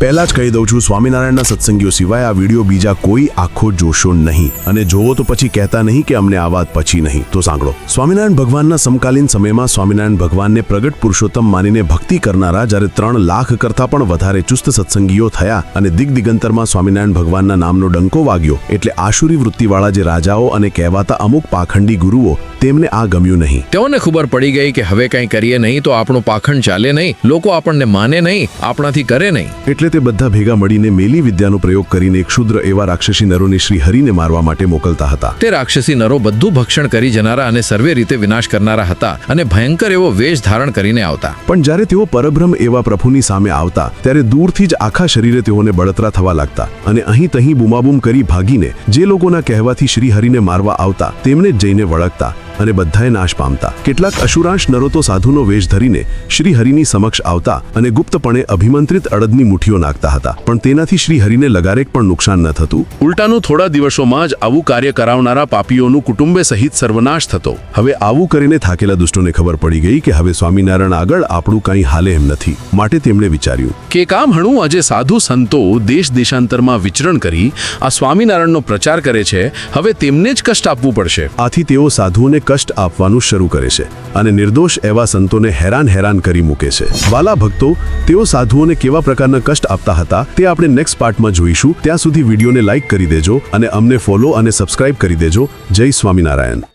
પહેલા જ કહી દઉં છું સ્વામિનારાયણના સત્સંગીઓ સિવાય આ વીડિયો બીજા કોઈ આખો જોશો નહીં. અને જોવો તો પછી કહેતા નહીં કે અમને આ વાત પછી નહીં. તો સાંભળો. સ્વામિનારાયણ ભગવાનના સમકાલીન સમયમાં સ્વામિનારાયણ ભગવાનને પ્રગટ પુરુષોત્તમ માનીને ભક્તિ કરનારા જ્યારે ત્રણ લાખ કરતાં પણ વધારે ચુસ્ત સત્સંગીઓ થયા અને દિગ્દિગંતરમાં સ્વામિનારાયણ ભગવાનના નામનો ડંકો વાગ્યો એટલે આશુરી વૃત્તિવાળા જે રાજાઓ અને કહેવાતા અમુક પાખંડી ગુરુઓ તેમને આ ગમ્યું નહીં. તેઓને ખબર પડી ગઈ કે હવે કંઈ કરીએ નહીં તો આપણું પાખંડ ચાલે નહીં. લોકો આપણને માને નહીં. આપણાથી કરે નહીં. એટલે તે બધા ભેગા મળીને મેલી વિદ્યાનો પ્રયોગ કરીને ક્ષુદ્ર એવા રાક્ષસી નરોને શ્રી હરિને મારવા માટે મોકલતા હતા. તે રાક્ષસી નરો બધું ભક્ષણ કરી જનારા અને સર્વે રીતે વિનાશ કરનારા હતા અને ભયંકર એવો વેશ ધારણ કરીને આવતા. પણ જ્યારે તેઓ પરબ્રહ્મ એવા પ્રભુની સામે આવતા ત્યારે દૂરથી જ આખા શરીરે તેઓને બળતરા થવા લાગતા અને અહીં તહીં બુમાબુમ કરી ભાગીને જે લોકોના કહેવાથી શ્રી હરિને મારવા આવતા તેમને જઈને વળગતા. અને બધાએ નાશ પામતા. કેટલાક અશુરાંશ નરો તો સાધુનો વેશ ધરીને શ્રી હરિની સમક્ષ આવતા અને ગુપ્તપણે અભિમંત્રિત અડદની મુઠ્ઠીઓ નાખતા હતા. પણ તેનાથી શ્રીહરિને લગારેક પણ નુકસાન ન થતું. ઉલટાનું થોડા દિવસોમાં જ આવું કાર્ય કરાવનારા પાપીઓનું કુટુંબે સહિત સર્વનાશ થતો. હવે આવું કરીને થાકેલા દુષ્ટોને ખબર પડી ગઈ કે હવે સ્વામિનારાયણ આગળ આપણું કંઈ હાલે એમ નથી, માટે તેમણે વિચાર્યું. કે કામ હણું આજે સાધુ સંતો દેશ દેશાંતરમાં વિચરણ કરી આ સ્વામિનારાયણનો પ્રચાર કરે છે, હવે તેમને જ કષ્ટ આપવું પડશે. આથી તેઓ સાધુઓને કષ્ટ આપવાનું શરૂ કરે છે અને નિર્દોષ એવા સંતોને હેરાન હેરાન કરી મૂકે છે. વાલા ભક્તો, તેઓ સાધુઓને કેવા પ્રકારના કષ્ટ આપતા હતા તે આપણે નેક્સ્ટ પાર્ટમાં જોઈશું. ત્યાં સુધી વિડીયોને લાઇક કરી દેજો અને અમને ફોલો અને સબસ્ક્રાઇબ કરી દેજો. જય સ્વામિનારાયણ.